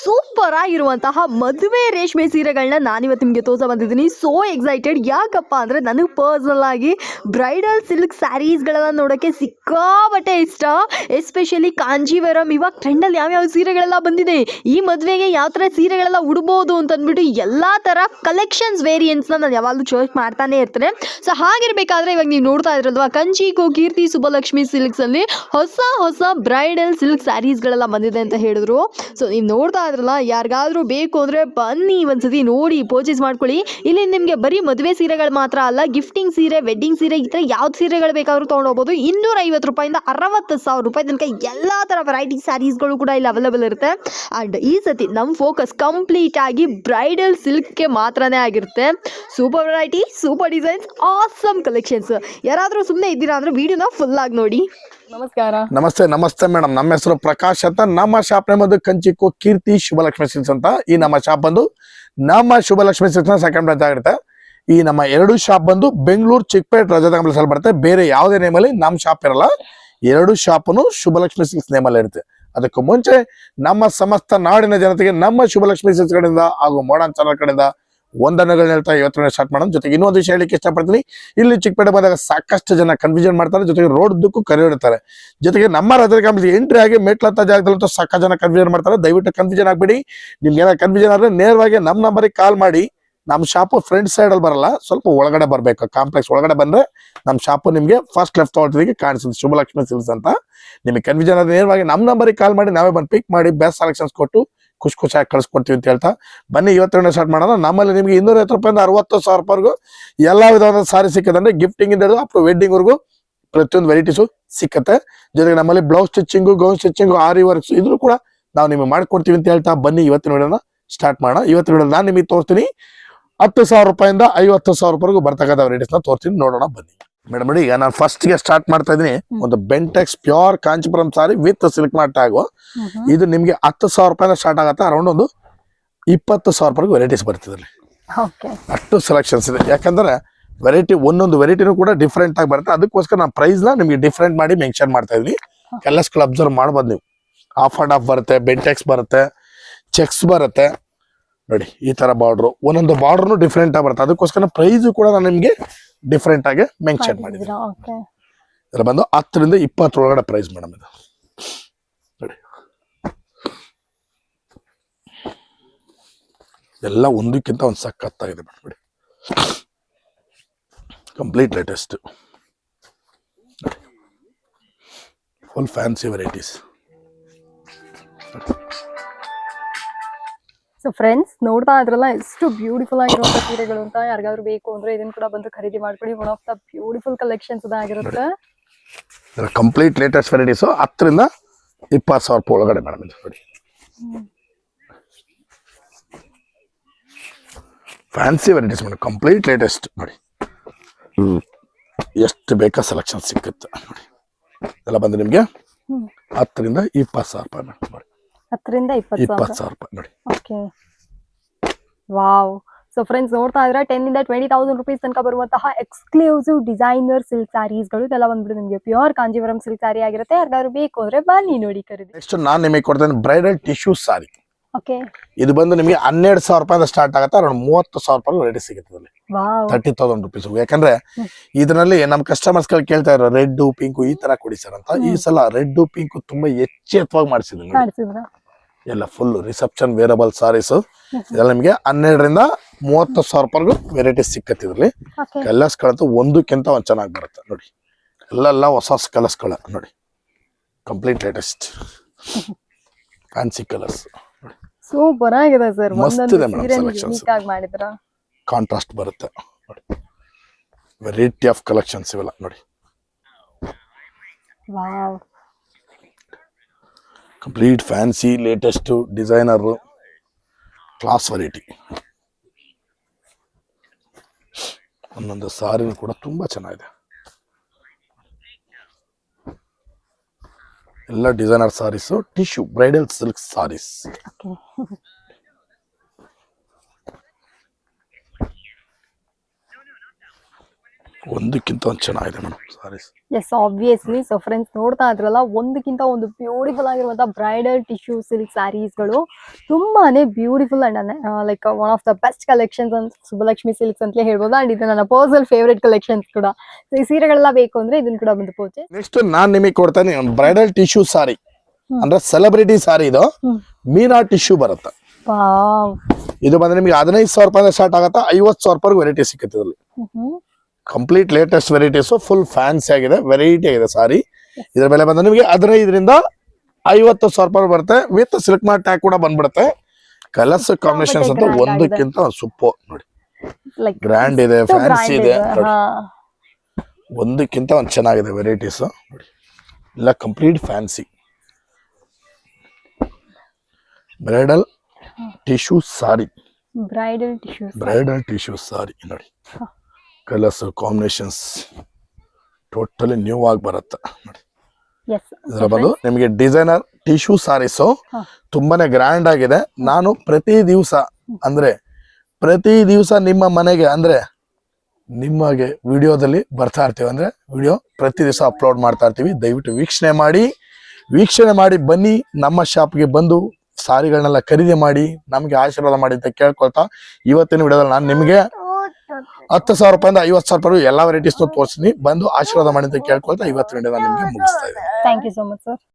Super ಆಗಿರುವಂತಹ ಮದುವೆ ರೇಷ್ಮೆ ಸೀರೆಗಳನ್ನ ನಾನಿವತ್ತು ನಿಮಗೆ ತೋರಿಸ ಬಂದಿದ್ದೀನಿ. ಸೋ ಎಕ್ಸೈಟೆಡ್ ಯಾಕಪ್ಪ ಅಂದರೆ ನನಗೆ ಪರ್ಸನಲ್ ಆಗಿ ಬ್ರೈಡಲ್ ಸಿಲ್ಕ್ ಸ್ಯಾರೀಸ್ಗಳೆಲ್ಲ ನೋಡೋಕ್ಕೆ ಸಿಕ್ಕಾಬಟ್ಟೆ ಇಷ್ಟ. ಎಸ್ಪೆಷಲಿ ಕಾಂಜೀವರಂ ಇವಾಗ ಟ್ರೆಂಡಲ್ಲಿ ಯಾವ್ಯಾವ ಸೀರೆಗಳೆಲ್ಲ ಬಂದಿದೆ. ಈ ಮದುವೆಗೆ ಯಾವ ಥರ ಸೀರೆಗಳೆಲ್ಲ ಉಡ್ಬೋದು ಅಂತ ಅಂದ್ಬಿಟ್ಟು ಎಲ್ಲ ಥರ ಕಲೆಕ್ಷನ್ಸ್ ವೇರಿಯಂಟ್ಸ್ನ ನಾನು ಯಾವಾಗಲೂ ಚರ್ಚ್ ಮಾಡ್ತಾನೆ ಇರ್ತೇನೆ. ಸೊ ಹಾಗಿರ್ಬೇಕಾದ್ರೆ ಇವಾಗ ನೀವು ನೋಡ್ತಾ ಇದ್ರಲ್ವಾ ಕಂಚಿಕೋ ಕೀರ್ತಿ ಸುಬ್ಬಲಕ್ಷ್ಮಿ ಸಿಲ್ಕ್ಸಲ್ಲಿ ಹೊಸ ಹೊಸ ಬ್ರೈಡಲ್ ಸಿಲ್ಕ್ ಸ್ಯಾರೀಸ್ಗಳೆಲ್ಲ ಬಂದಿದೆ ಅಂತ ಹೇಳಿದ್ರು. ಸೊ ನೀವು ನೋಡ್ತಾ ಇದ್ರಲ್ಲ, ಯಾರಿಗಾದ್ರೂ ಬೇಕು ಅಂದರೆ ಬನ್ನಿ ಒಂದ್ಸತಿ ನೋಡಿ ಪರ್ಚೇಸ್ ಮಾಡ್ಕೊಳ್ಳಿ. ಇಲ್ಲಿ ನಿಮಗೆ ಬರೀ ಮದುವೆ ಸೀರೆಗಳು ಮಾತ್ರ ಅಲ್ಲ ಗಿಫ್ಟಿಂಗ್ ಸೀರೆ ವೆಡ್ಡಿಂಗ್ ಸೀರೆ, ಈ ಥರ ಯಾವ್ದು ಸೀರೆಗಳು ಬೇಕಾದ್ರೂ ತಗೊಂಡೋಗ್ಬೋದು. ಇನ್ನೂರ ಐವತ್ತು ರೂಪಾಯಿಂದ ಅರವತ್ತು ಸಾವಿರ ರೂಪಾಯಿ ತನಕ ಎಲ್ಲ ಥರ ವೆರೈಟಿ ಸ್ಯಾರೀಸ್ಗಳು ಕೂಡ ಇಲ್ಲಿ ಅವೈಲೇಬಲ್ ಇರುತ್ತೆ. ಆ್ಯಂಡ್ ಈ ಸತಿ ನಮ್ಮ ಫೋಕಸ್ ಕಂಪ್ಲೀಟ್ ಆಗಿ ಬ್ರೈಡಲ್ ಸಿಲ್ಕ್ಗೆ ಮಾತ್ರನೇ ಆಗಿರುತ್ತೆ. Super variety super designs awesome collections ಯಾರಾದರೂ ಸುಮ್ಮನೆ ಇದ್ದೀರಾ ಅಂದರೆ ವಿಡಿಯೋನ ಫುಲ್ ಆಗಿ ನೋಡಿ. ನಮಸ್ಕಾರ. ನಮಸ್ತೆ ನಮಸ್ತೆ ಮೇಡಮ್. ನಮ್ಮ ಹೆಸರು ಪ್ರಕಾಶ್ ಅಂತ. ನಮ್ಮ ಶಾಪ್ ನೇಮದು ಕಂಚಿಕೋ ಕೀರ್ತಿ ಶುಭಲಕ್ಷ್ಮಿ ಸಿಲ್ಸ್ ಅಂತ. ಈ ನಮ್ಮ ಶಾಪ್ ಬಂದು ನಮ್ಮ ಶುಭಲಕ್ಷ್ಮಿ ಸಿಲ್ಸ್ನ ಸೆಕೆಂಡ್ ಬ್ರಾಂಚ್ ಆಗಿರುತ್ತೆ. ಈ ನಮ್ಮ ಎರಡು ಶಾಪ್ ಬಂದು ಬೆಂಗಳೂರು, ಚಿಕ್ಕಪೇಟೆ ರಜಾ ಕಾಂಪ್ಲೆಕ್ಸ್ ಅಲ್ಲಿ ಬರುತ್ತೆ. ಬೇರೆ ಯಾವುದೇ ನೇಮಲ್ಲಿ ನಮ್ಮ ಶಾಪ್ ಇರಲ್ಲ. ಎರಡು ಶಾಪನು ಶುಭಲಕ್ಷ್ಮಿ ಸಿಲ್ಕ್ಸ್ ನೇಮಲ್ಲಿ ಇರುತ್ತೆ. ಅದಕ್ಕೂ ಮುಂಚೆ ನಮ್ಮ ಸಮಸ್ತ ನಾಡಿನ ಜನತೆಗೆ ನಮ್ಮ ಶುಭಲಕ್ಷ್ಮಿ ಸಿಲ್ಸ್ ಕಡೆಯಿಂದ ಹಾಗೂ ಮೋಡನ್ ಚಾನಲ್ ಕಡೆಯಿಂದ ವಂದನೆಗಳನ್ನ ಹೇಳ್ತಾ ಇವತ್ತಿನ ಸ್ಟಾರ್ಟ್ ಮಾಡೋಣ. ಜೊತೆಗೆ ಇನ್ನೊಂದು ವಿಷಯ ಹೇಳಿಕ್ಕೆ ಇಷ್ಟಪಡ್ತೀನಿ. ಇಲ್ಲಿ ಚಿಕ್ಕಪೇಟೆ ಬಂದಾಗ ಸಾಕಷ್ಟು ಜನ ಕನ್ಫ್ಯೂಷನ್ ಮಾಡ್ತಾರೆ. ಜೊತೆಗೆ ರೋಡ್ ದುಕ್ಕು ಕರೆಯಿಡ್ತಾರೆ ಜೊತೆಗೆ ನಮ್ಮ ರಾಜ್ಯ ಕಾಂಪ್ಲೆಕ್ಸ್ ಎಂಟ್ರಿ ಆಗಿ ಮೆಟ್ಲತ್ತ ಜಾಗದಲ್ಲಂತೂ ಸಾಕ ಜನ ಕನ್ಫ್ಯೂಷನ್ ಮಾಡ್ತಾರೆ. ದಯವಿಟ್ಟು ಕನ್ಫ್ಯೂಷನ್ ಆಗ್ಬೇಡಿ. ನಿಮ್ಗೆ ಏನಾದ್ರು ಕನ್ಫ್ಯೂಷನ್ ಆದ್ರೆ ನೇರವಾಗಿ ನಮ್ಮ ನಂಬರಿಗೆ ಕಾಲ್ ಮಾಡಿ. ನಮ್ಮ ಶಾಪು ಫ್ರಂಟ್ ಸೈಡ್ ಅಲ್ಲಿ ಬರಲ್ಲ. ಸ್ವಲ್ಪ ಒಳಗಡೆ ಬರಬೇಕು. ಕಾಂಪ್ಲೆಕ್ಸ್ ಒಳಗಡೆ ಬಂದ್ರೆ ನಮ್ಮ ಶಾಪು ನಿಮಗೆ ಫಸ್ಟ್ ಲೆಫ್ಟ್ ತೊಗೊಳ್ತಿಗೆ ಕಾಣಿಸುತ್ತೆ. ಶುಭಲಕ್ಷ್ಮಿ ಸಿಲ್ಸ್ ಅಂತ. ನಿಮಗೆ ಕನ್ಫ್ಯೂಷನ್ ಆದ್ರೆ ನೇರವಾಗಿ ನಮ್ಮ ನಂಬರಿಗೆ ಕಾಲ್ ಮಾಡಿ. ನಾವೇ ಬಂದು ಪಿಕ್ ಮಾಡಿ. ಬೆಸ್ಟ್ ಸೆಲೆಕ್ಷನ್ಸ್ ಕೊಟ್ಟು ಖುಷಿ ಖುಷಿಯಾಗಿ ಕಳಿಸ್ಕೊಡ್ತೀವಿ ಅಂತ ಹೇಳ್ತಾ, ಬನ್ನಿ ಇವತ್ತಿನ ಸ್ಟಾರ್ಟ್ ಮಾಡೋಣ. ನಮ್ಮಲ್ಲಿ ನಿಮಗೆ ಇನ್ನೂರ ಐವತ್ತು ರೂಪಾಯಿಂದ ಅರವತ್ತು ಸಾವಿರ ರೂಪಾಯಿವರೆಗೂ ಎಲ್ಲ ವಿಧವಾದ ಸಾರಿ ಸಿಕ್ಕದಂದ್ರೆ ಗಿಫ್ಟಿಂಗ್ ಇಂದ ಅಪ್ ಟು ವೆಡ್ಡಿಂಗ್ ವರ್ಗು ಪ್ರತಿಯೊಂದು ವೆರೈಟೀಸು ಸಿಕ್ಕತ್ತೆ. ಜೊತೆಗೆ ನಮ್ಮಲ್ಲಿ blouse stitching gown stitching aari works ಇದ್ರೂ ಕೂಡ ನಾವು ನಿಮಗೆ ಮಾಡ್ಕೊಡ್ತೀವಿ ಅಂತ ಹೇಳ್ತಾ ಬನ್ನಿ ಇವತ್ತಿನ ವಿಡಿಯೋನ ಸ್ಟಾರ್ಟ್ ಮಾಡೋಣ. ಇವತ್ತಿನ ವಿಡಿಯೋ ನಾನು ನಿಮಗೆ ತೋರಿಸ್ತೀನಿ, ಹತ್ತು ಸಾವಿರ ರೂಪಾಯಿಂದ ಐವತ್ತು ಸಾವಿರ ರೂಪಾಯಿಗೂ ಬರ್ತಕ್ಕಂಥ ವೆರೈಟೀಸ್ನ ತೋರಿಸ್ತೀನಿ. ನೋಡೋಣ ಬನ್ನಿ. ಮೇಡಮ್ ನೋಡಿ ಈಗ ನಾನು ಫಸ್ಟ್ಗೆ ಸ್ಟಾರ್ಟ್ ಮಾಡ್ತಾ ಇದೀನಿ ಒಂದು Bentex pure Kanchipuram sari with silk mart tag ಇದು ನಿಮ್ಗೆ ಹತ್ತು ಸಾವಿರ ರೂಪಾಯಿಂದ ಸ್ಟಾರ್ಟ್ ಆಗುತ್ತೆ. ಅರೌಂಡ್ ಒಂದು ಇಪ್ಪತ್ತು ಸಾವಿರ ರೂಪಾಯಿಗೆ ವೆರೈಟೀಸ್ ಬರ್ತಿದ್ರಲ್ಲಿ ಅಷ್ಟು ಸೆಲೆಕ್ಷನ್ಸ್ ಇದೆ. ಯಾಕಂದ್ರೆ ವೆರೈಟಿ ಒಂದೊಂದು ವೆರೈಟಿನೂ ಕೂಡ ಡಿಫ್ರೆಂಟ್ ಆಗಿ ಬರುತ್ತೆ. ಅದಕ್ಕೋಸ್ಕರ ನಾನು ಪ್ರೈಸ್ನ ನಿಮ್ಗೆ ಡಿಫ್ರೆಂಟ್ ಮಾಡಿ ಮೆನ್ಷನ್ ಮಾಡ್ತಾ ಇದೀನಿ ಕೆಲಸಗಳು ಅಬ್ಸರ್ವ್ ಮಾಡ್ಬೋದು ನೀವು. ಆಫ್ ಅಂಡ್ ಆಫ್ ಬರುತ್ತೆ ಬೆಂಟೆಕ್ಸ್ ಬರುತ್ತೆ ಚೆಕ್ಸ್ ಬರುತ್ತೆ. ನೋಡಿ ಈ ತರ ಬಾರ್ಡ್ರು ಒಂದೊಂದು ಬಾರ್ಡ್ರು ಡಿಫ್ರೆಂಟ್ ಆಗಿ ಬರುತ್ತೆ. ಅದಕ್ಕೋಸ್ಕರ ಪ್ರೈಸ್ ಕೂಡ ನಾನು ನಿಮ್ಗೆ ಡಿಫ್ರೆಂಟ್ ಆಗಿ ಮೆನ್ಷನ್ ಮಾಡಿದ್ದೀನಿ ಓಕೆ ಇದ್ರ ಬಂದು ಹತ್ತರಿಂದ ಇಪ್ಪತ್ತರೊಳಗಡೆ ಪ್ರೈಸ್ ಮೇಡಮ್ ಇದು. ನೋಡಿ. ಎಲ್ಲ ಒಂದಕ್ಕಿಂತ ಒಂದು ಸಕ್ಕತ್ತಾಗಿದೆ ಮೇಡಮ್ ನೋಡಿ. Complete latest full fancy varieties so friends ನೋಡ್ತಾ ಇದ್ರಲ್ಲ ಎಷ್ಟು ಬ್ಯೂಟಿಫುಲ್ ಆಗಿರುವಂತ ಸೀರೆಗಳು ಅಂತ ಯಾರಿಗಾದ್ರೂ ಬೇಕು ಅಂದ್ರೆ ಇದನ್ನ ಕೂಡ ಬಂದು ಖರೀದಿ ಮಾಡ್ಕೊಳ್ಳಿ. One of the beautiful collections ಆಗಿರುತ್ತೆ. ಕಂಪ್ಲೀಟ್ ಲೇಟೆಸ್ಟ್ ವೆರೈಟೀಸ್ ಹತ್ತರಿಂದ ಇಪ್ಪತ್ತು ಸಾವಿರ ರೂಪಾಯಿ ಒಳಗಡೆ ಮೇಡಮ್ ಇದು ನೋಡಿ. Fancy varieties madam complete latest ನೋಡಿ. ಎಷ್ಟು ಬೇಕಾ ಸೆಲೆಕ್ಷನ್ ಸಿಕ್ಕುತ್ತೆ ನೋಡಿ. ಎಲ್ಲ ಬಂದು ನಿಮಗೆ. ಹತ್ತರಿಂದ ಇಪ್ಪತ್ತು ಸಾವಿರ ರೂಪಾಯಿ ಮೇಡಮ್ ನೋಡಿ. ಹತ್ತರಿಂದ ಇಪ್ಪತ್ತು ಇಪ್ಪತ್ತು ಸಾವಿರ ರೂಪಾಯಿ ನೋಡಿ. ಓಕೆ. ವಾವ್. ಸೊ ಫ್ರೆಂಡ್ಸ್ ನೋಡ್ತಾ ಇದ್ರೆ ಟೆನ್ ಇಂದ ಟ್ವೆಂಟಿ ತೌಸಂಡ್ ರುಪೀಸ್ ತನಕ ಬರುವಂತಹ ಎಕ್ಸ್ಕ್ಲೂಸಿವ್ ಡಿಸೈನರ್ ಸಿಲ್ಕ್ ಸ್ಯಾರೀಸ್ಗಳು ಇದೆಲ್ಲ ಬಂದ್ಬಿಟ್ಟು ನಿಮಗೆ ಪ್ಯೂರ್ ಕಾಂಜೀವರಂ ಸಿಲ್ಕ್ ಸ್ಯಾರಿ ಆಗಿರುತ್ತೆ. ಯಾರಿಗಾದ್ರು ಬೇಕು ಅಂದ್ರೆ ಬನ್ನಿ ನೋಡಿ ಖರೀದಿ. ನೆಕ್ಸ್ಟ್ ನಾನು ನಿಮಗೆ ಕೊಡ್ತೇನೆ ಬ್ರೈಡಲ್ ಟಿಶ್ಯೂ ಸಾರಿ ಓಕೆ. ಇದು ಬಂದು ನಿಮಗೆ ಹನ್ನೆರಡು ಸಾವಿರ ರೂಪಾಯಿಂದ ಸ್ಟಾರ್ಟ್ ಆಗುತ್ತೆ. ಅರೌಂಡ್ ಮೂವತ್ತು ಸಾವಿರ ರೂಪಾಯಿ ರೆಡಿ ಸಿಗುತ್ತೆ ತರ್ಟಿ ತೌಸಂಡ್ ರುಪೀಸ್ ಯಾಕಂದ್ರೆ ಇದರಲ್ಲಿ ನಮ್ಮ ಕಸ್ಟಮರ್ಸ್ಗಳು ಕೇಳ್ತಾ ಇರೋ ರೆಡ್ ಪಿಂಕು ಈ ತರ ಕೊಡಿ ಸರ್ ಅಂತ. ಈ ಸಲ ರೆಡ್ ಪಿಂಕು ತುಂಬಾ ಎಚ್ಚೆತ್ವಾಗಿ ಮಾಡಿಸಿದ್ರು? ಎಲ್ಲ ಫುಲ್ ರಿಸೆಪ್ಷನ್ ವೇರಬಲ್ ಸಾರೀಸ್ ಇದೆಲ್ಲ ನಿಮಗೆ ಹನ್ನೆರಡರಿಂದ ಮೂವತ್ತು ಸಾವಿರ ರೂಪಾಯಿಗೂ ವೆರೈಟೀಸ್ ಸಿಕ್ಕತ್ತೆ ಇದರಲ್ಲಿ. ಕಲರ್ಸ್ ಕಲರ್ಸ್ಗಳಂತೂ ಒಂದಕ್ಕಿಂತ ಒಂದು ಚೆನ್ನಾಗಿ ಬರುತ್ತೆ. ನೋಡಿ. ಎಲ್ಲ ಹೊಸ ಹೊಸ ಕಲರ್ಸ್ಗಳ ನೋಡಿ. Complete latest fancy colours super ಆಗಿದೆ ಸರ್ ಮಸ್ತ್ ಇದೆ ಮೇಡಮ್ ಕಾಂಟ್ರಾಸ್ಟ್ ಬರುತ್ತೆ. ನೋಡಿ. ವೆರೈಟಿ ಆಫ್ ಕಲೆಕ್ಷನ್ಸ್ ಇವೆಲ್ಲ. ನೋಡಿ. Wow complete fancy latest designer class variety ಒಂದೊಂದು ಸಾರಿನೂ ಕೂಡ ತುಂಬ ಚೆನ್ನಾಗಿದೆ. ಎಲ್ಲ designer saris tissue bridal silk saris ಒಂದಕ್ಕಿಂತ ಒಂದು ಚೆನ್ನಾಗಿದೆ madam. Saris yes obviously so friends ನೋಡ್ತಾ ಇದ್ರಲ್ಲ ಒಂದಕ್ಕಿಂತ ಒಂದು ಬ್ಯೂಟಿಫುಲ್ ಆಗಿರುವಂತಹ ಬ್ರೈಡಲ್ ಟಿಶ್ಯೂ ಸಿಲ್ಕ್ ಸ್ಯಾರೀಸ್ಗಳು ತುಂಬಾನೇ beautiful and like one of the best collections ಅಂತ ಸುಬ್ಬಲಕ್ಷ್ಮಿ ಸಿಲ್ಕ್ಸ್ ಅಂತಲೇ ಹೇಳ್ಬೋದು. ಅಂಡ್ ಇದು ನನ್ನ ಪರ್ಸನಲ್ ಫೇವ್ರೆಟ್ ಕಲೆಕ್ಷನ್ಸ್ ಕೂಡ. ಈ ಸೀರೆಗಳೆಲ್ಲ ಬೇಕು ಅಂದ್ರೆ ಇದನ್ನ ಕೂಡ ಬಂದು ಪೋಚೆ ನೆಕ್ಸ್ಟ್ ನಾನು ನಿಮಗೆ ಕೊಡ್ತೇನೆ ಬ್ರೈಡಲ್ ಟಿಶ್ಯೂ ಸಾರಿ ಅಂದ್ರೆ ಸೆಲೆಬ್ರಿಟಿ ಸಾರಿ ಇದು. ಮೀನಾ ಟಿಶ್ಯೂ ಬರುತ್ತೆ. ಇದು ಬಂದ್ರೆ ನಿಮಗೆ ಹದಿನೈದು ಸಾವಿರ ರೂಪಾಯಿ ಸ್ಟಾರ್ಟ್ ಆಗುತ್ತೆ ಐವತ್ತು ಸಾವಿರ ರೂಪಾಯಿ ವೆರೈಟಿ ಸಿಕ್ಕತ್ತೆ ಇದರಲ್ಲಿ. Complete latest varieties full fancy ಆಗಿದೆ ವೆರೈಟಿ ಆಗಿದೆ ಸಾರಿ ಇದರ ಬೆಲೆ ಬಂದ ನಿಮಗೆ ಹದಿನೈದರಿಂದ ಐವತ್ತು ಸಾವಿರ ರೂಪಾಯಿ ಬರುತ್ತೆ. ವಿತ್ ಸಿಲ್ಕ್ ಮಾರ್ಟ್ ಟ್ಯಾಗ್ ಕೂಡ ಬಂದ್ಬಿಡುತ್ತೆ. ಕಲರ್ಸ್ ಕಾಂಬಿನೇಷನ್ಸ್ ಅಂತ. ಒಂದಕ್ಕಿಂತ ಸೂಪರ್ ನೋಡಿ. ಗ್ರ್ಯಾಂಡ್ ಇದೆ ಫ್ಯಾನ್ಸಿ ಇದೆ. ಒಂದಕ್ಕಿಂತ ಒಂದು ಚೆನ್ನಾಗಿದೆ ವೆರೈಟೀಸ್ ನೋಡಿ. ಎಲ್ಲ complete fancy bridal tissue sari bridal tissue bridal tissue sari ನೋಡಿ. ಕಲರ್ಸ್ ಕಾಂಬಿನೇಷನ್ಸ್ ಟೋಟಲಿ ನ್ಯೂ ಆಗಿ ಬರುತ್ತೆ. ನೋಡಿ ಇದರ ಬಂದು ನಿಮಗೆ ಡಿಸೈನರ್ ಟಿಶ್ಯೂ ಸಾರೀಸು. ತುಂಬಾನೇ ಗ್ರ್ಯಾಂಡ್ ಆಗಿದೆ. ನಾನು ಪ್ರತಿ ದಿವಸ ಅಂದ್ರೆ ಪ್ರತಿ ದಿವಸ ನಿಮ್ಮ ಮನೆಗೆ ಅಂದ್ರೆ ನಿಮಗೆ ವಿಡಿಯೋದಲ್ಲಿ ಬರ್ತಾ ಇರ್ತೀವಿ. ಅಂದ್ರೆ ವಿಡಿಯೋ ಪ್ರತಿ ದಿವಸ ಅಪ್ಲೋಡ್ ಮಾಡ್ತಾ ಇರ್ತೀವಿ. ದಯವಿಟ್ಟು ವೀಕ್ಷಣೆ ಮಾಡಿ. ವೀಕ್ಷಣೆ ಮಾಡಿ ಬನ್ನಿ. ನಮ್ಮ ಶಾಪ್ಗೆ ಬಂದು ಸಾರಿಗಳನ್ನೆಲ್ಲ ಖರೀದಿ ಮಾಡಿ ನಮಗೆ ಆಶೀರ್ವಾದ ಮಾಡಿ ಅಂತ ಕೇಳ್ಕೊಳ್ತಾ ಇವತ್ತಿನ ವಿಡಿಯೋದಲ್ಲಿ ನಾನು ನಿಮಗೆ ಹತ್ತು ಸಾವಿರ ರೂಪಾಯಿಂದ ಐವತ್ತು ಸಾವಿರ ರೂಪಾಯಿ ಎಲ್ಲ ವೆರೈಟೀಸ್ ತೋರಿಸ್ತೀನಿ. ಬಂದು ಆಶೀರ್ವಾದ ಮಾಡಿ ಅಂತ ಕೇಳ್ಕೊಳ್ತಾ ಇವತ್ತು ನಿಮಗೆ ಮುಗಿಸ್ತಾ ಇದ್ದೀನಿ. Thank you so much sir